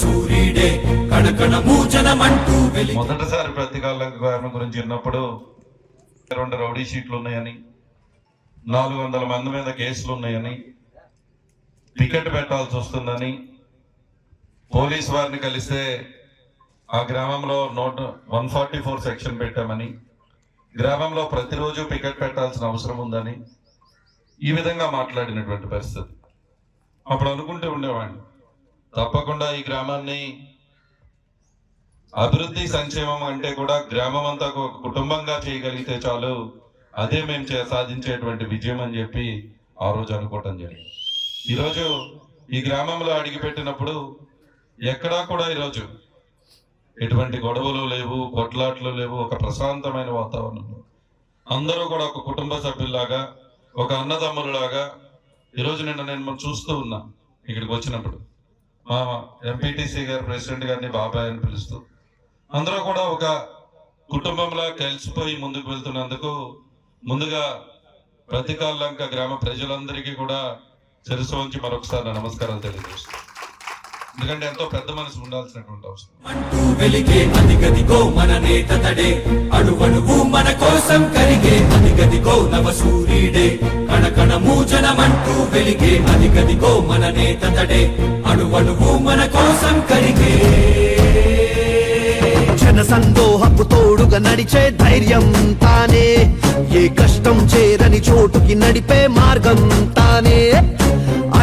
సూర్యుడే కణకణ మూచనమంటూ మొదటిసారి ప్రతికాల కారణం గురించి విన్నప్పుడు రెండు రౌడీ షీట్లు ఉన్నాయని నాలుగు వందల మంది మీద కేసులు ఉన్నాయని టికెట్ పెట్టాల్సి వస్తుందని పోలీస్ వారిని కలిస్తే ఆ గ్రామంలో note one forty four section పెట్టామని గ్రామంలో ప్రతిరోజు పికెట్ పెట్టాల్సిన అవసరం ఉందని ఈ విధంగా మాట్లాడినటువంటి పరిస్థితి. అప్పుడు అనుకుంటూ ఉండేవాడిని తప్పకుండా ఈ గ్రామాన్ని అభివృద్ధి సంక్షేమం అంటే కూడా గ్రామం అంతా ఒక కుటుంబంగా చేయగలిగితే చాలు అదే మేము చే- సాధించేటువంటి విజయం అని చెప్పి ఆ రోజు అనుకోవటం జరిగింది. ఈరోజు ఈ గ్రామంలో అడిగిపెట్టినప్పుడు ఎక్కడా కూడా ఈరోజు ఎటువంటి గొడవలు లేవు కొట్లాట్లు లేవు ఒక ప్రశాంతమైన వాతావరణంలో. అందరూ కూడా ఒక కుటుంబ సభ్యుల్లాగా ఒక అన్నదమ్ములలాగా ఈరోజు నిన్న నేను మనం చూస్తూ ఉన్నా ఇక్కడికి వచ్చినప్పుడు. మా ఎంపీటీసీ గారు ప్రెసిడెంట్ గారిని బాబాయ్ అని పిలుస్తూ. అందరూ కూడా ఒక కుటుంబంలా కలిసిపోయి ముందుకు వెళ్తున్నందుకు ముందుగా ప్రతికాలంక గ్రామ ప్రజలందరికీ కూడా శిరస్సు వంచి మరొకసారి నమస్కారాలు తెలియజేస్తున్నాను. ఎందుకంటే ఎంతో పెద్ద మనసు ఉండాల్సినటువంటి అవసరం. అంటూ వెలిగే అదిగదిగో మన నేత తడే అణువణువు మన కోసం కరిగే అదిగదిగో నవ సూర్యుడే కణకణ మూచనమంటూ వెలిగే అదిగదిగో మన నేత తడే అణువణువు మన కోసం కరిగే. జన సందోహపు తోడుగా నడిచే ధైర్యం తానే ఏ కష్టం చేరని చోటుకి నడిపే మార్గం తానే.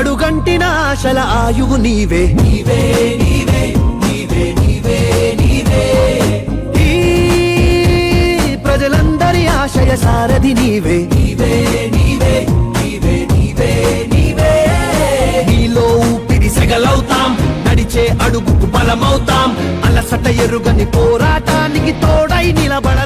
అడుగంటిన ఆశల ఆయువు నీవే. నీవే నీవే నీవే నీవే నీవే. ఈ ప్రజలందరి ఆశయ సారథి నీవే. నీవే నీవే నీవే నీవే నీవే. నీలో ఊపిరి సెగలవుతాం నడిచే అడుగుకు బలమవుతాం అలసట ఎరుగని పోరాటానికి తోడై నిలబడ